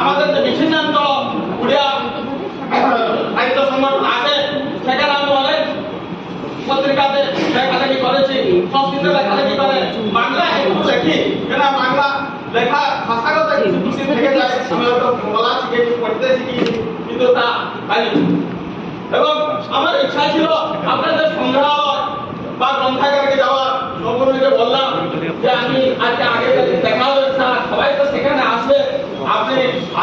আমাদের যে বিচ্ছিন্নান্ত উড়িয়া সাহিত্য সংগঠন আছে, সেখানে আমি অনেক পত্রিকাতে লেখালেখি করেছি, সংস্কৃতে লেখালেখি করে বাংলা একটু লেখি কেন বাংলা লেখা ভাষাগত কিছু থেকে যায়, আমি হয়তো বলা শিখেছি পড়তে শিখি, কিন্তু তা পাইনি। এবং আমার ইচ্ছা ছিল আপনাদের সংগ্রহালয় বা গ্রন্থাগারে যাওয়ার নবনীকে বললাম যে আমি আজকে আগে দেখা হবে স্যার সবাই তো সেখানে আসবে আপনি আজকে আসলে ভুল কখনো অন্য দিনে একটু আসুন আমার ইচ্ছা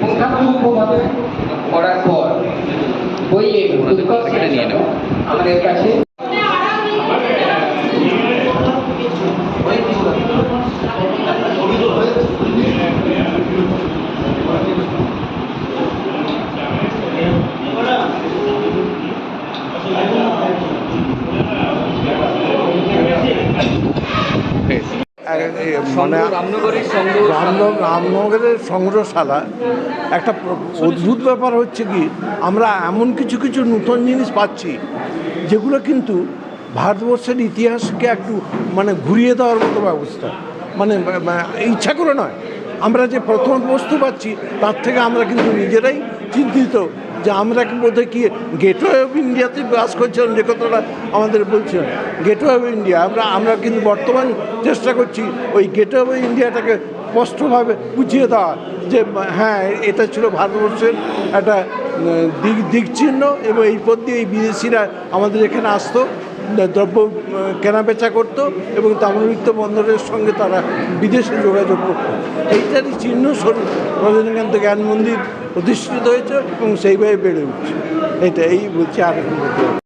পুঙ্খানুপুঙ্খভাবে করার পর নেব আমাদের কাছে মানে রামনগরের সঙ্গে রামনগর রামনগরের সংগ্রহশালা একটা অদ্ভুত ব্যাপার হচ্ছে কি আমরা এমন কিছু কিছু নতুন জিনিস পাচ্ছি যেগুলো কিন্তু ভারতবর্ষের ইতিহাসকে একটু মানে ঘুরিয়ে দেওয়ার মতো ব্যবস্থা। মানে ইচ্ছা করে নয়। আমরা যে প্রথম বস্তু পাচ্ছি তার থেকে আমরা কিন্তু নিজেরাই চিন্তিত যে আমরা বোধহয় কি গেটওয়ে অফ ইন্ডিয়াতে বাস করছিলাম যে কথাটা আমাদের বলছিলেন। গেটওয়ে অফ ইন্ডিয়া আমরা আমরা কিন্তু বর্তমান চেষ্টা করছি ওই গেটওয়ে অফ ইন্ডিয়াটাকে স্পষ্টভাবে বুঝিয়ে দেওয়া যে হ্যাঁ এটা ছিল ভারতবর্ষের একটা দিক দিক চিহ্ন এবং এই পথ দিয়ে এই বিদেশিরা আমাদের এখানে আসতো। দ্রব্য কেনাবেচা করত এবং তাম্রলিপ্ত বন্দরের সঙ্গে তারা বিদেশে যোগাযোগ করত। এইটারই চিহ্ন স্বরূপ রজনীকান্ত জ্ঞান মন্দির প্রতিষ্ঠিত হয়েছে এবং সেইভাবে বেড়ে উঠছে। এটা এই বলছি আর